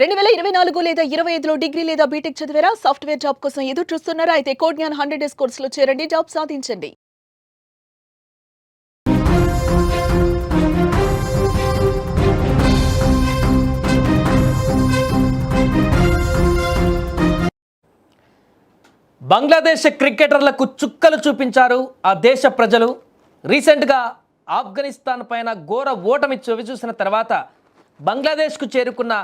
రెండు వేల ఇరవై నాలుగు లేదా ఇరవై ఐదులో డిగ్రీ లేదా బీటెక్ చదివారా? సాఫ్ట్వేర్ జాబ్ కోసం ఎదురు చూస్తున్నారా? అయితే కోడ్ఞాన్ హండ్రెడ్ డేస్ కోర్సులో చేరండి. జాబ్ సాధించండి. బంగ్లాదేశ్ క్రికెటర్లకు చుక్కలు చూపించారు ఆ దేశ ప్రజలు. రీసెంట్గా ఆఫ్ఘనిస్తాన్ పైన ఘోర ఓటమి చవిచూసిన తర్వాత బంగ్లాదేశ్కు చేరుకున్న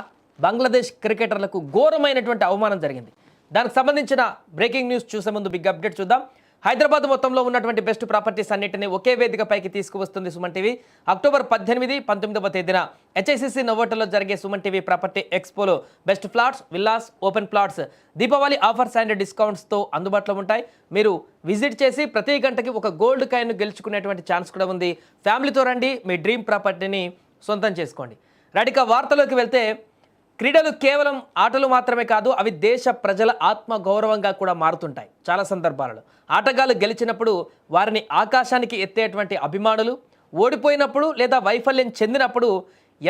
బంగ్లాదేశ్ క్రికెటర్లకు ఘోరమైనటువంటి అవమానం జరిగింది. దానికి సంబంధించిన బ్రేకింగ్ న్యూస్ చూసే ముందు బిగ్ అప్డేట్ చూద్దాం. హైదరాబాద్ మొత్తంలో ఉన్నటువంటి బెస్ట్ ప్రాపర్టీస్ అన్నింటినీ ఒకే వేదికపైకి తీసుకువస్తుంది సుమన్ టీవీ. అక్టోబర్ పద్దెనిమిది పంతొమ్మిదవ తేదీన హెచ్ఐసిసి నోవోటలో జరిగే Suman TV property ఎక్స్పోలో best flats villas open plots Deepavali offers and డిస్కౌంట్స్తో అందుబాటులో ఉంటాయి. మీరు విజిట్ చేసి ప్రతి గంటకి ఒక గోల్డ్ కాయిన్ గెలుచుకునేటువంటి ఛాన్స్ కూడా ఉంది. ఫ్యామిలీతో రండి మీ డ్రీమ్ ప్రాపర్టీని సొంతం చేసుకోండి. రాడిక వార్తలోకి వెళ్తే క్రీడలు కేవలం ఆటలు మాత్రమే కాదు అవి దేశ ప్రజల ఆత్మ గౌరవంగా కూడా మారుతుంటాయి. చాలా సందర్భాలలో. ఆటగాళ్ళు గెలిచినప్పుడు వారిని ఆకాశానికి ఎత్తేటువంటి అభిమానులు ఓడిపోయినప్పుడు లేదా వైఫల్యం చెందినప్పుడు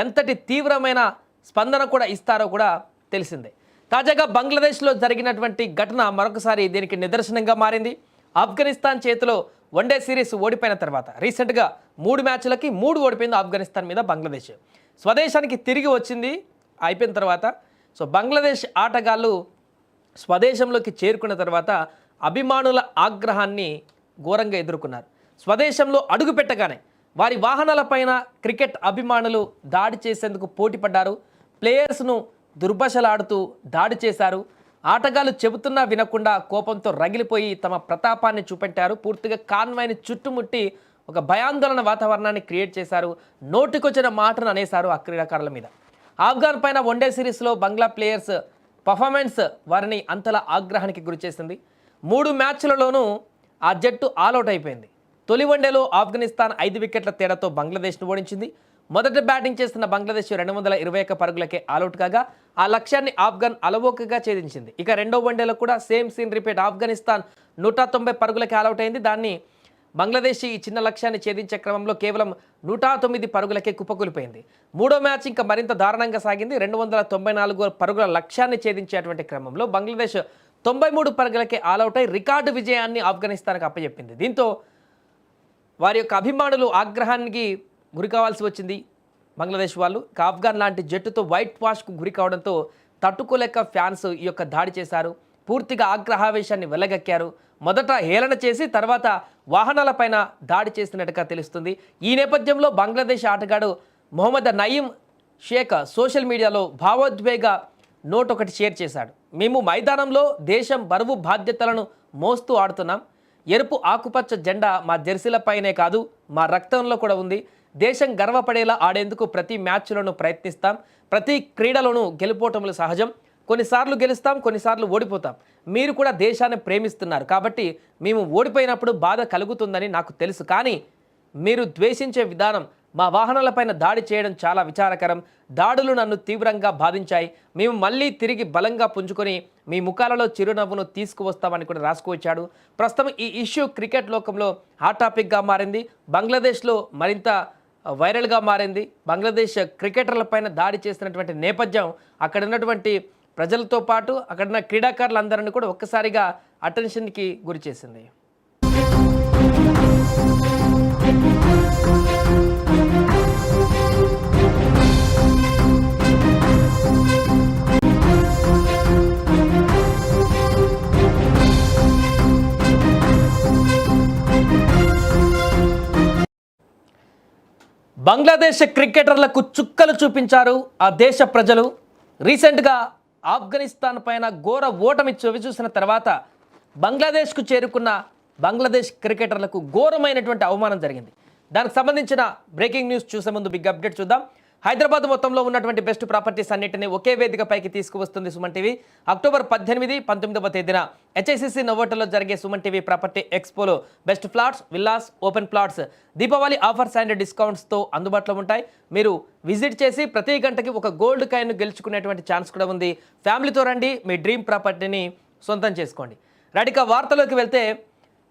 ఎంతటి తీవ్రమైన స్పందన కూడా ఇస్తారో కూడా తెలిసిందే. తాజాగా బంగ్లాదేశ్లో జరిగినటువంటి ఘటన మరొకసారి దీనికి నిదర్శనంగా మారింది. ఆఫ్ఘనిస్తాన్ చేతిలో వన్డే సిరీస్ ఓడిపోయిన తర్వాత రీసెంట్గా మూడు మ్యాచ్లకి మూడు ఓడిపోయింది ఆఫ్ఘనిస్తాన్ మీద బంగ్లాదేశ్. స్వదేశానికి తిరిగి వచ్చింది అయిపోయిన తర్వాత సో బంగ్లాదేశ్ ఆటగాళ్ళు స్వదేశంలోకి చేరుకున్న తర్వాత అభిమానుల ఆగ్రహాన్ని ఘోరంగా ఎదుర్కొన్నారు. స్వదేశంలో అడుగు పెట్టగానే వారి వాహనాలపైన క్రికెట్ అభిమానులు దాడి చేసేందుకు పోటీపడ్డారు ప్లేయర్స్ను దుర్భషలాడుతూ దాడి చేశారు. ఆటగాళ్ళు చెబుతున్నా వినకుండా కోపంతో రగిలిపోయి తమ ప్రతాపాన్ని చూపెట్టారు. పూర్తిగా కాన్వాయ్ని చుట్టుముట్టి ఒక భయాందోళన వాతావరణాన్ని క్రియేట్ చేశారు. నోటికొచ్చిన మాటను అనేశారు ఆ క్రీడాకారుల మీద. ఆఫ్ఘాన్ పైన వన్డే సిరీస్లో బంగ్లా ప్లేయర్స్ పర్ఫార్మెన్స్ వారిని అంతలా ఆగ్రహానికి గురిచేసింది మూడు మ్యాచ్లలోనూ ఆ జట్టు ఆల్అవుట్ అయిపోయింది. తొలి వన్డేలో ఆఫ్ఘనిస్తాన్ ఐదు వికెట్ల తేడాతో బంగ్లాదేశ్ను ఓడించింది. మొదట బ్యాటింగ్ చేస్తున్న బంగ్లాదేశ్ రెండు వందల ఇరవై ఒక్క పరుగులకే ఆల్అవుట్ కాగా ఆ లక్ష్యాన్ని ఆఫ్ఘన్ అలవోకగా ఛేదించింది. ఇక రెండో వన్డేలో కూడా సేమ్ సీన్ రిపీట్ ఆఫ్ఘనిస్తాన్ నూట తొంభై పరుగులకి ఆల్అవుట్ అయింది. దాన్ని బంగ్లాదేశ్ ఈ చిన్న లక్ష్యాన్ని ఛేదించే క్రమంలో కేవలం నూట తొమ్మిది పరుగులకే కుప్పకూలిపోయింది. మూడో మ్యాచ్ ఇంకా మరింత దారుణంగా సాగింది. రెండు వందల తొంభై నాలుగు పరుగుల లక్ష్యాన్ని ఛేదించేటువంటి క్రమంలో బంగ్లాదేశ్ తొంభై మూడు పరుగులకే ఆల్అవుట్ అయి రికార్డు విజయాన్ని ఆఫ్ఘనిస్తాన్కు అప్పచెప్పింది దీంతో వారి యొక్క అభిమానులు ఆగ్రహానికి గురి కావాల్సి వచ్చింది బంగ్లాదేశ్ వాళ్ళు. ఇక లాంటి జట్టుతో వైట్ వాష్కు గురి కావడంతో తట్టుకోలేక ఫ్యాన్స్ ఈ యొక్క దాడి చేశారు. పూర్తిగా ఆగ్రహావేశాన్ని వెల్లగక్కారు మొదట హేళన చేసి తర్వాత వాహనాలపైన దాడి చేసినట్టుగా తెలుస్తుంది. ఈ నేపథ్యంలో బంగ్లాదేశ్ ఆటగాడు మొహమ్మద్ నయీం షేక్ సోషల్ మీడియాలో భావోద్వేగ నోట్ ఒకటి షేర్ చేశాడు. మేము మైదానంలో దేశం బరువు బాధ్యతలను మోస్తూ ఆడుతున్నాం. ఎరుపు ఆకుపచ్చ జెండా మా జెర్సీలపైనే కాదు మా రక్తంలో కూడా ఉంది. దేశం గర్వపడేలా ఆడేందుకు ప్రతి మ్యాచ్లోనూ ప్రయత్నిస్తాం. ప్రతి క్రీడలోనూ గెలుపోవటములు సహజం. కొన్నిసార్లు గెలుస్తాం కొన్నిసార్లు ఓడిపోతాం. మీరు కూడా దేశాన్ని ప్రేమిస్తున్నారు. కాబట్టి మేము ఓడిపోయినప్పుడు బాధ కలుగుతుందని నాకు తెలుసు. కానీ మీరు ద్వేషించే విధానం మా వాహనాలపైన దాడి చేయడం చాలా విచారకరం. దాడులు నన్ను తీవ్రంగా బాధించాయి. మేము మళ్ళీ తిరిగి బలంగా పుంజుకొని మీ ముఖాలలో చిరునవ్వును తీసుకువస్తామని కూడా రాసుకువచ్చాడు ప్రస్తుతం ఈ ఇష్యూ క్రికెట్ లోకంలో హాట్ టాపిక్గా మారింది. బంగ్లాదేశ్లో మరింత వైరల్గా మారింది. బంగ్లాదేశ్ క్రికెటర్లపైన దాడి చేసినటువంటి నేపథ్యం అక్కడ ఉన్నటువంటి ప్రజలతో పాటు అక్కడ ఉన్న క్రీడాకారులందరినీ కూడా ఒక్కసారిగా అటెన్షన్కి గురి చేసింది. బంగ్లాదేశ్ క్రికెటర్లకు చుక్కలు చూపించారు ఆ దేశ ప్రజలు. రీసెంట్గా ఆఫ్ఘనిస్తాన్ పైన ఘోర ఓటమి చవిచూసిన తర్వాత బంగ్లాదేశ్కు చేరుకున్న బంగ్లాదేశ్ క్రికెటర్లకు ఘోరమైనటువంటి అవమానం జరిగింది. దానికి సంబంధించిన బ్రేకింగ్ న్యూస్ చూసే ముందు బిగ్ అప్డేట్ చూద్దాం. హైదరాబాద్ మొత్తంలో ఉన్నటువంటి బెస్ట్ ప్రాపర్టీస్ అన్నింటినీ ఒకే వేదికపైకి తీసుకువస్తుంది సుమన్ టీవీ. అక్టోబర్ పద్దెనిమిది పంతొమ్మిదవ తేదీన హెచ్ఐసిసి నోవోటలో జరిగే Suman TV property ఎక్స్పోలో best flats villas open plots Deepavali offers and డిస్కౌంట్స్తో అందుబాటులో ఉంటాయి. మీరు విజిట్ చేసి ప్రతి గంటకి ఒక గోల్డ్ కాయిన్ గెలుచుకునేటువంటి ఛాన్స్ కూడా ఉంది. ఫ్యామిలీతో రండి మీ డ్రీమ్ ప్రాపర్టీని సొంతం చేసుకోండి. రాడిక వార్తలోకి వెళ్తే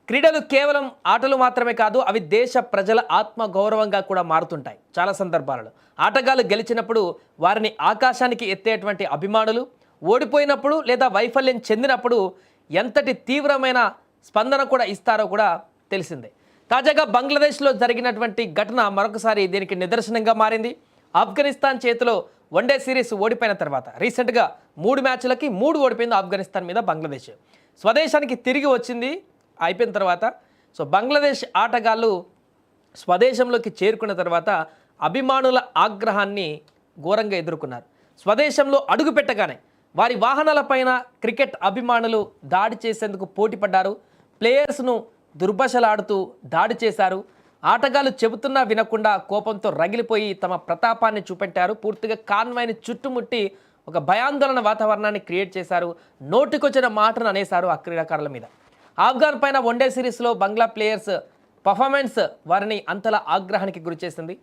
క్రీడలు కేవలం ఆటలు మాత్రమే కాదు అవి దేశ ప్రజల ఆత్మ గౌరవంగా కూడా మారుతుంటాయి. చాలా సందర్భాలలో. ఆటగాళ్ళు గెలిచినప్పుడు వారిని ఆకాశానికి ఎత్తేటువంటి అభిమానులు ఓడిపోయినప్పుడు లేదా వైఫల్యం చెందినప్పుడు ఎంతటి తీవ్రమైన స్పందన కూడా ఇస్తారో కూడా తెలిసిందే. తాజాగా బంగ్లాదేశ్లో జరిగినటువంటి ఘటన మరొకసారి దీనికి నిదర్శనంగా మారింది. ఆఫ్ఘనిస్తాన్ చేతిలో వన్డే సిరీస్ ఓడిపోయిన తర్వాత రీసెంట్గా మూడు మ్యాచ్లకి మూడు ఓడిపోయింది ఆఫ్ఘనిస్తాన్ మీద బంగ్లాదేశ్. స్వదేశానికి తిరిగి వచ్చింది అయిపోయిన తర్వాత సో బంగ్లాదేశ్ ఆటగాళ్ళు స్వదేశంలోకి చేరుకున్న తర్వాత అభిమానుల ఆగ్రహాన్ని ఘోరంగా ఎదుర్కొన్నారు. స్వదేశంలో అడుగు పెట్టగానే వారి వాహనాలపైన క్రికెట్ అభిమానులు దాడి చేసేందుకు పోటీపడ్డారు ప్లేయర్స్ను దుర్భషలాడుతూ దాడి చేశారు. ఆటగాళ్ళు చెబుతున్నా వినకుండా కోపంతో రగిలిపోయి తమ ప్రతాపాన్ని చూపెట్టారు. పూర్తిగా కాన్వాయ్ని చుట్టుముట్టి ఒక భయాందోళన వాతావరణాన్ని క్రియేట్ చేశారు. నోటికొచ్చిన మాటను అనేశారు ఆ క్రీడాకారుల మీద. ఆఫ్ఘాన్ పైన వన్డే సిరీస్లో బంగ్లా ప్లేయర్స్ పర్ఫార్మెన్స్ వారిని అంతలా ఆగ్రహానికి గురిచేసింది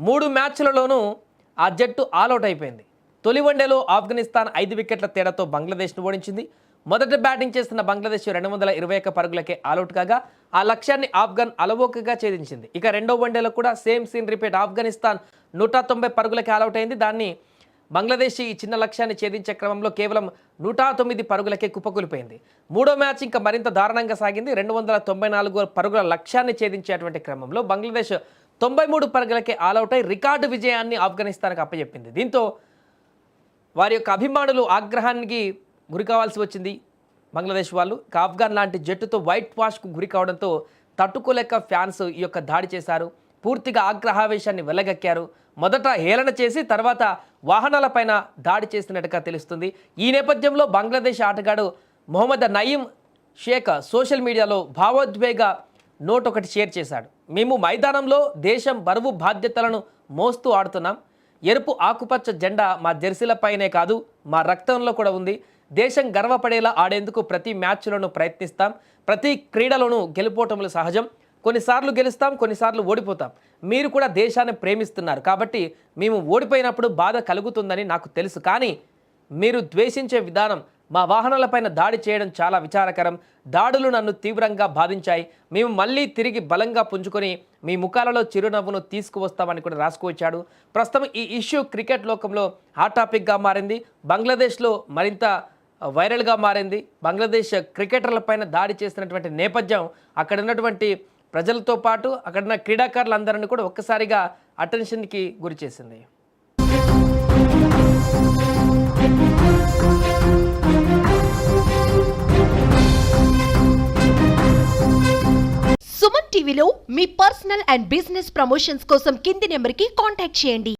మూడు మ్యాచ్లలోనూ ఆ జట్టు ఆల్అవుట్ అయిపోయింది. తొలి వన్డేలో ఆఫ్ఘనిస్తాన్ ఐదు వికెట్ల తేడాతో బంగ్లాదేశ్ను ఓడించింది. మొదట బ్యాటింగ్ చేస్తున్న బంగ్లాదేశ్ రెండు వందల ఇరవై ఒక్క పరుగులకే ఆల్అవుట్ కాగా ఆ లక్ష్యాన్ని ఆఫ్ఘన్ అలవోకగా ఛేదించింది. ఇక రెండో వన్డేలో కూడా సేమ్ సీన్ రిపీట్ ఆఫ్ఘనిస్తాన్ నూట తొంభై పరుగులకి ఆల్అవుట్ అయింది. దాన్ని బంగ్లాదేశ్ ఈ చిన్న లక్ష్యాన్ని ఛేదించే క్రమంలో కేవలం నూట తొమ్మిది పరుగులకే కుప్పకూలిపోయింది. మూడో మ్యాచ్ ఇంకా మరింత దారుణంగా సాగింది. రెండు వందల తొంభై నాలుగు పరుగుల లక్ష్యాన్ని ఛేదించేటువంటి క్రమంలో బంగ్లాదేశ్ తొంభై మూడు పరుగులకే ఆల్అవుట్ అయి రికార్డు విజయాన్ని ఆఫ్ఘనిస్తాన్కు అప్పచెప్పింది దీంతో వారి యొక్క అభిమానులు ఆగ్రహానికి గురి కావాల్సి వచ్చింది బంగ్లాదేశ్ వాళ్ళు. ఇక లాంటి జట్టుతో వైట్ వాష్కు గురి కావడంతో తట్టుకోలేక ఫ్యాన్స్ ఈ యొక్క దాడి చేశారు. పూర్తిగా ఆగ్రహావేశాన్ని వెళ్ళగక్కారు మొదట హేళన చేసి తర్వాత వాహనాలపైన దాడి చేసినట్టుగా తెలుస్తుంది. ఈ నేపథ్యంలో బంగ్లాదేశ్ ఆటగాడు మొహమ్మద్ నయీం షేక్ సోషల్ మీడియాలో భావోద్వేగ నోట్ ఒకటి షేర్ చేశాడు. మేము మైదానంలో దేశం బరువు బాధ్యతలను మోస్తూ ఆడుతున్నాం. ఎరుపు ఆకుపచ్చ జెండా మా జెర్సీలపైనే కాదు మా రక్తంలో కూడా ఉంది. దేశం గర్వపడేలా ఆడేందుకు ప్రతి మ్యాచ్లోనూ ప్రయత్నిస్తాం. ప్రతి క్రీడలోనూ గెలుపోవటములు సహజం. కొన్నిసార్లు గెలుస్తాం కొన్నిసార్లు ఓడిపోతాం. మీరు కూడా దేశాన్ని ప్రేమిస్తున్నారు. కాబట్టి మేము ఓడిపోయినప్పుడు బాధ కలుగుతుందని నాకు తెలుసు. కానీ మీరు ద్వేషించే విధానం మా వాహనాలపైన దాడి చేయడం చాలా విచారకరం. దాడులు నన్ను తీవ్రంగా బాధించాయి. మేము మళ్ళీ తిరిగి బలంగా పుంజుకొని మీ ముఖాలలో చిరునవ్వును తీసుకువస్తామని కూడా రాసుకువచ్చాడు ప్రస్తుతం ఈ ఇష్యూ క్రికెట్ లోకంలో హాట్ టాపిక్గా మారింది. బంగ్లాదేశ్లో మరింత వైరల్గా మారింది. బంగ్లాదేశ్ క్రికెటర్లపైన దాడి చేసినటువంటి నేపథ్యం అక్కడ ఉన్నటువంటి ప్రజలతో పాటు అక్కడ క్రీడాకారులందరిని క్రీడాకారులందరినీ కూడా ఒక్కసారిగా అటెన్షన్కి గురి చేసింది. సుమన్ టీవీలో మీ పర్సనల్ అండ్ బిజినెస్ ప్రమోషన్స్ కోసం కింది నెంబర్కి కాంటాక్ట్ చేయండి.